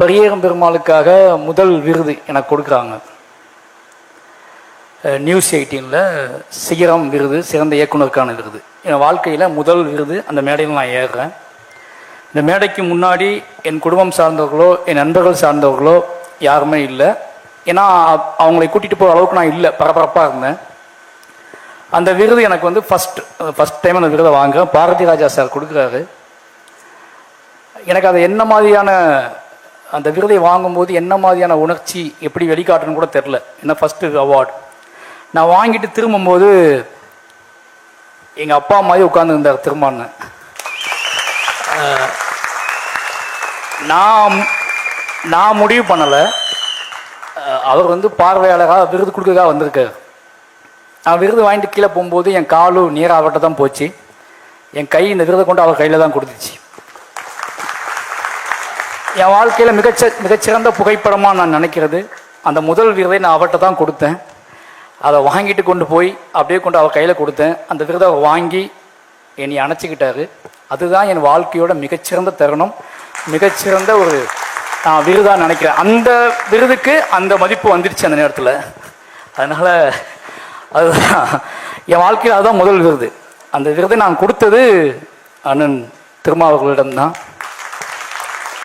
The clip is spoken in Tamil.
பரியேறும் பெருமாளுக்காக முதல் விருது எனக்கு கொடுக்குறாங்க. நியூஸ் எயிட்டீனில் சிகரம் விருது சிறந்த இயக்குனருக்கான விருது. என் வாழ்க்கையில் முதல் விருது அந்த மேடையில் நான் ஏறுறேன். இந்த மேடைக்கு முன்னாடி என் குடும்பம் சார்ந்தவர்களோ என் நண்பர்கள் சார்ந்தவர்களோ யாருமே இல்லை. ஏன்னா அவங்களை கூட்டிகிட்டு போகிற அளவுக்கு நான் இல்லை பரபரப்பாக இருந்தேன். அந்த விருது எனக்கு வந்து ஃபஸ்ட் ஃபஸ்ட் டைம் அந்த விருதை வாங்குறேன். பாரதி ராஜா சார் கொடுக்குறாரு. எனக்கு அது என்ன மாதிரியான அந்த விருதை வாங்கும்போது என்ன மாதிரியான உணர்ச்சி எப்படி வெளிக்காட்டுன்னு கூட தெரில. என்ன ஃபஸ்ட்டு அவார்டு நான் வாங்கிட்டு திரும்பும்போது எங்கள் அப்பா மாதிரி உட்காந்துருந்தார் திரும்பான்னு நான் நான் முடிவு பண்ணலை. அவர் வந்து பார்வையாளராக விருது கொடுக்கறதுக்காக வந்திருக்கார். நான் விருது வாங்கிட்டு கீழே போகும்போது என் காலும் நீர் அவர்கிட்ட தான் போச்சு. என் கை இந்த விருதை கொண்டு அவர் கையில் தான் கொடுத்துச்சு. என் வாழ்க்கையில் மிகச்ச மிகச்சிறந்த புகைப்படமாக நான் நினைக்கிறது. அந்த முதல் விருதை நான் அவர்கிட்ட தான் கொடுத்தேன். அதை வாங்கிட்டு கொண்டு போய் அப்படியே கொண்டு அவர் கையில் கொடுத்தேன். அந்த விருதை அவர் வாங்கி என்னை அணைச்சிக்கிட்டாரு. அதுதான் என் வாழ்க்கையோட மிகச்சிறந்த தருணம். மிகச்சிறந்த ஒரு நான் விருதாக நினைக்கிறேன். அந்த விருதுக்கு அந்த மதிப்பு வந்துடுச்சு அந்த நேரத்தில். அதனால் அதுதான். என் வாழ்க்கையில் அதுதான் முதல் விருது. அந்த விருதை நான் கொடுத்தது அண்ணன் திருமாவர்களிடம்தான்